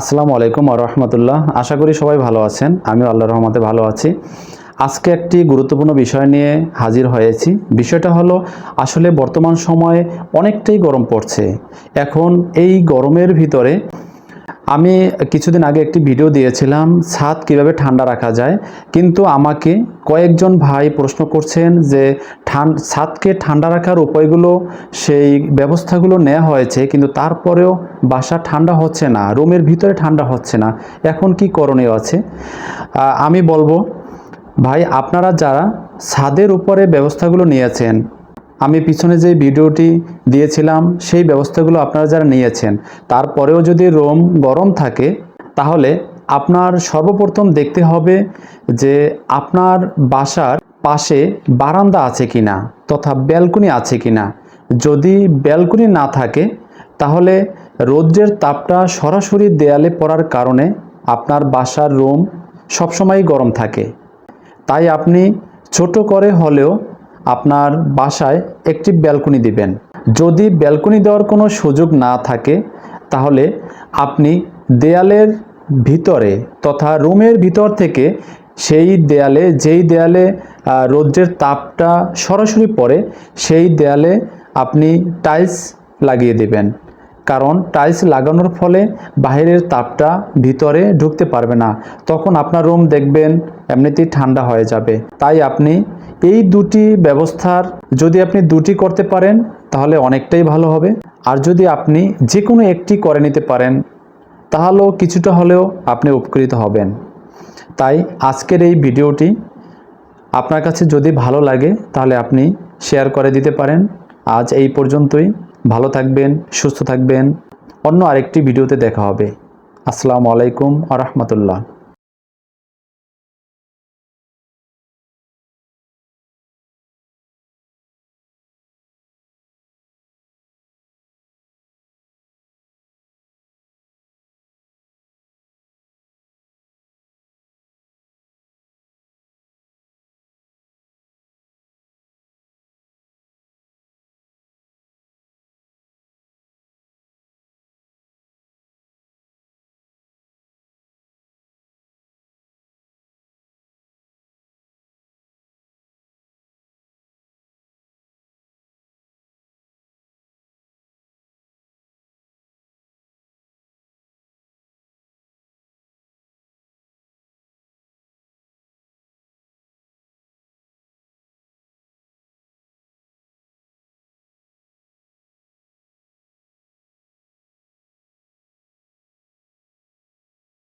আসসালামু আলাইকুম আর রহমতুল্লাহ। আশা করি সবাই ভালো আছেন। আমি আল্লাহ রহমতে ভালো আছি। আজকে একটি গুরুত্বপূর্ণ বিষয় নিয়ে হাজির হয়েছি। বিষয়টা হলো, আসলে বর্তমান সময়ে অনেকটাই গরম পড়ছে। এখন এই গরমের ভিতরে আমি কিছুদিন আগে একটি ভিডিও দিয়েছিলাম, ছাদ কীভাবে ঠান্ডা রাখা যায়। কিন্তু আমাকে কয়েকজন ভাই প্রশ্ন করছেন যে ছাদকে ঠান্ডা রাখার উপায়গুলো, সেই ব্যবস্থাগুলো নেওয়া হয়েছে, কিন্তু তারপরেও বাসা ঠান্ডা হচ্ছে না, রুমের ভিতরে ঠান্ডা হচ্ছে না। এখন কি করণীয় আছে? আমি বলব, ভাই, আপনারা যারা ছাদের উপরে ব্যবস্থাগুলো নিয়েছেন আমি পিছনে যে ভিডিওটি দিয়েছিলাম, সেই ব্যবস্থাগুলো আপনারা যারা নিয়েছেন, তারপরেও যদি রোম গরম থাকে, তাহলে আপনার সর্বপ্রথম দেখতে হবে যে আপনার বাসার পাশে বারান্দা আছে কিনা তথা ব্যালকনি আছে কিনা। যদি ব্যালকনি না থাকে, তাহলে রৌদ্রের তাপটা সরাসরি দেয়ালে পড়ার কারণে আপনার বাসার রুম সবসময় গরম থাকে। তাই আপনি ছোট করে হলেও আপনার বাসায় একটি ব্যালকনি দিবেন। যদি ব্যালকনি দেওয়ার কোনো সুযোগ না থাকে, তাহলে আপনি দেয়ালের ভিতরে তথা রুমের ভিতর থেকে সেই দেয়ালে, যেই দেয়ালে রৌদ্রের তাপটা সরাসরি পড়ে, সেই দেয়ালে আপনি টাইলস লাগিয়ে দেবেন। কারণ টাইলস লাগানোর ফলে বাইরের তাপটা ভিতরে ঢুকতে পারবে না। তখন আপনার রুম দেখবেন এমনিতেই ঠান্ডা হয়ে যাবে। তাই আপনি এই দুটি ব্যবস্থার যদি আপনি দুটি করতে পারেন, তাহলে অনেকটাই ভালো হবে। আর যদি আপনি যে কোনো একটি করে নিতে পারেন, তাহলেও কিছুটা হলেও আপনি উপকৃত হবেন। তাই আজকের এই ভিডিওটি আপনার কাছে যদি ভালো লাগে, তাহলে আপনি শেয়ার করে দিতে পারেন। আজ এই পর্যন্তই। ভালো থাকবেন, সুস্থ থাকবেন। অন্য আরেকটি ভিডিওতে দেখা হবে। আসসালামু আলাইকুম আ রহমতুল্লাহ।